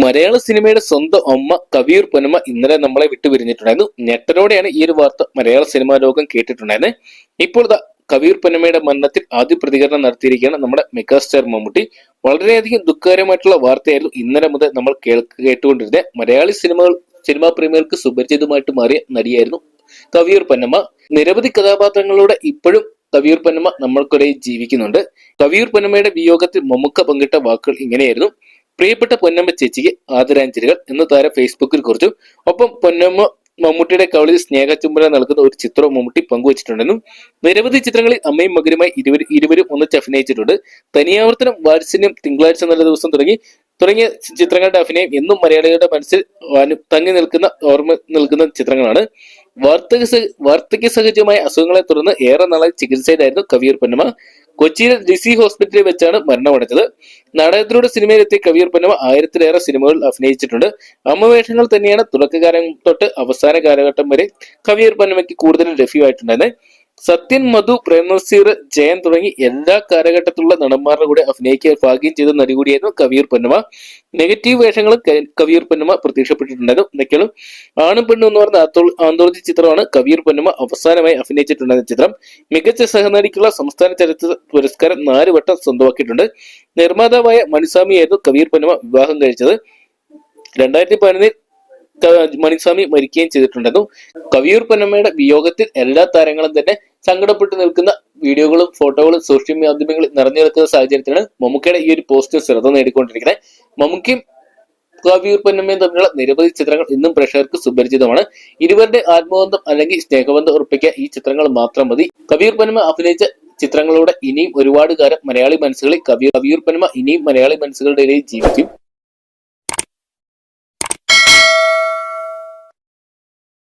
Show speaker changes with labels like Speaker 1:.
Speaker 1: മലയാള സിനിമയുടെ സ്വന്തം അമ്മ കവിയൂർ പൊന്നമ്മ ഇന്നലെ നമ്മളെ വിട്ടുപിരിഞ്ഞിട്ടുണ്ടായിരുന്നു. ഞെട്ടനോടെയാണ് ഈ ഒരു വാർത്ത മലയാള സിനിമാ ലോകം കേട്ടിട്ടുണ്ടായിരുന്നത് ഇപ്പോൾ കവിയൂർ പൊന്നമ്മയുടെ മരണത്തിൽ ആദ്യ പ്രതികരണം നടത്തിയിരിക്കുകയാണ് നമ്മുടെ മെഗാസ്റ്റാർ മമ്മൂട്ടി. വളരെയധികം ദുഃഖകരമായിട്ടുള്ള വാർത്തയായിരുന്നു ഇന്നലെ മുതൽ നമ്മൾ കേൾക്ക് കേട്ടുകൊണ്ടിരുന്നത് മലയാളി സിനിമകൾ സിനിമാ പ്രേമികൾക്ക് സുപരിചിതമായിട്ട് മാറിയ നടിയായിരുന്നു കവിയൂർ പൊന്നമ്മ. നിരവധി കഥാപാത്രങ്ങളോടെ ഇപ്പോഴും കവിയൂർ പൊന്നമ്മ നമ്മൾക്കിടയിൽ ജീവിക്കുന്നുണ്ട്. കവിയൂർ പൊന്നമ്മയുടെ വിയോഗത്തിൽ മമ്മുക്ക പങ്കിട്ട വാക്കുകൾ ഇങ്ങനെയായിരുന്നു. പ്രിയപ്പെട്ട പൊന്നമ്മ ചേച്ചിക്ക് ആദരാഞ്ജലികൾ. എന്ന് താരം ഫേസ്ബുക്കിൽ കുറിച്ചു. ഒപ്പം പൊന്നമ്മ മമ്മൂട്ടിയുടെ കവളിൽ സ്നേഹചുംബന നൽകുന്ന ഒരു ചിത്രം മമ്മൂട്ടി പങ്കുവച്ചിട്ടുണ്ടെന്നും നിരവധി ചിത്രങ്ങളിൽ അമ്മയും മകനുമായി ഇരുവരും ഇരുവരും ഒന്നിച്ച് അഭിനയിച്ചിട്ടുണ്ട്. തനിയാവർത്തനം വാത്സല്യം തിങ്കളാഴ്ച നല്ല ദിവസം തുടങ്ങി തുടങ്ങിയ ചിത്രങ്ങളുടെ അഭിനയം എന്നും മലയാളികളുടെ മനസ്സിൽ തങ്ങി നിൽക്കുന്ന ഓർമ്മ നിൽക്കുന്ന ചിത്രങ്ങളാണ്. വാർദ്ധക്യ വാർദ്ധക്യ സഹജമായ അസുഖങ്ങളെ തുടർന്ന് ഏറെ നാളായി ചികിത്സയിലായിരുന്നു കവിയൂർ പൊന്നമ്മ. കൊച്ചിയിലെ ഡിസി ഹോസ്പിറ്റലിൽ വെച്ചാണ് മരണമടഞ്ഞത് നാടകത്തിലൂടെ സിനിമയിലെത്തിയ കവിയർ പൊന്നമ്മ ആയിരത്തിലേറെ സിനിമകളിൽ അഭിനയിച്ചിട്ടുണ്ട്. അമ്മവേഷങ്ങൾ തന്നെയാണ് തുടക്കകാലം തൊട്ട് അവസാന കാലഘട്ടം വരെ കവിയർ പൊന്നമ്മയ്ക്ക് കൂടുതൽ ലഭ്യമായിട്ടുണ്ടായിരുന്നത്. സത്യൻ മധു പ്രേംനസീർ ജയൻ തുടങ്ങി എല്ലാ കാലഘട്ടത്തിലുള്ള നടന്മാരുടെ കൂടെ അഭിനയിക്കാൻ ഭാഗ്യം ചെയ്ത നടി കൂടിയായിരുന്നു കവിയൂർ പൊന്നമ്മ നെഗറ്റീവ് വേഷങ്ങൾ കവിയർ പൊന്നമ്മ പ്രത്യക്ഷപ്പെട്ടിട്ടുണ്ടായിരുന്നു എന്തൊക്കെയാണ് ആണും പെണ്ണും എന്ന് പറഞ്ഞ ആന്തോ- ആന്തോളജി ചിത്രമാണ് കവിയൂർ പൊന്നമ്മ അവസാനമായി അഭിനയിച്ചിട്ടുണ്ടായിരുന്ന ചിത്രം. മികച്ച സഹനടിക്കുള്ള സംസ്ഥാന ചലച്ചിത്ര പുരസ്കാരം നാല് വട്ടം സ്വന്തമാക്കിയിട്ടുണ്ട്. നിർമ്മാതാവായ മണിസ്വാമിയായിരുന്നു കവിയൂർ പൊന്നമ്മ വിവാഹം കഴിച്ചത്. രണ്ടായിരത്തി പതിനൊന്നിൽ മണിസ്വാമി മരിക്കുകയും ചെയ്തിട്ടുണ്ടായിരുന്നു. കവിയൂർ പൊന്നമ്മയുടെ വിയോഗത്തിൽ എല്ലാ താരങ്ങളും തന്നെ സങ്കടപ്പെട്ട് നിൽക്കുന്ന വീഡിയോകളും ഫോട്ടോകളും സോഷ്യൽ മാധ്യമങ്ങളിൽ നിറഞ്ഞു നിൽക്കുന്ന സാഹചര്യത്തിലാണ് മമ്മൂക്കയുടെ ഈ ഒരു പോസ്റ്റ് ശ്രദ്ധ നേടിക്കൊണ്ടിരിക്കുന്നത്. മമ്മൂക്കയും കവിയൂർ പൊന്നമ്മയും തമ്മിലുള്ള നിരവധി ചിത്രങ്ങൾ ഇന്നും പ്രേക്ഷകർക്ക് സുപരിചിതമാണ്. ഇരുവരുടെ ആത്മബന്ധം അല്ലെങ്കിൽ സ്നേഹബന്ധം ഉറപ്പിക്കാൻ ഈ ചിത്രങ്ങൾ മാത്രം മതി. കവിയൂർ പൊന്നമ്മ അഭിനയിച്ച ചിത്രങ്ങളിലൂടെ ഇനിയും ഒരുപാട് കാലം മലയാളി മനസ്സുകളിൽ കവിയൂർ കവിയൂർ പൊന്നമ്മ ഇനിയും മലയാളി മനസ്സുകളുടെ ഇടയിൽ ജീവിക്കും.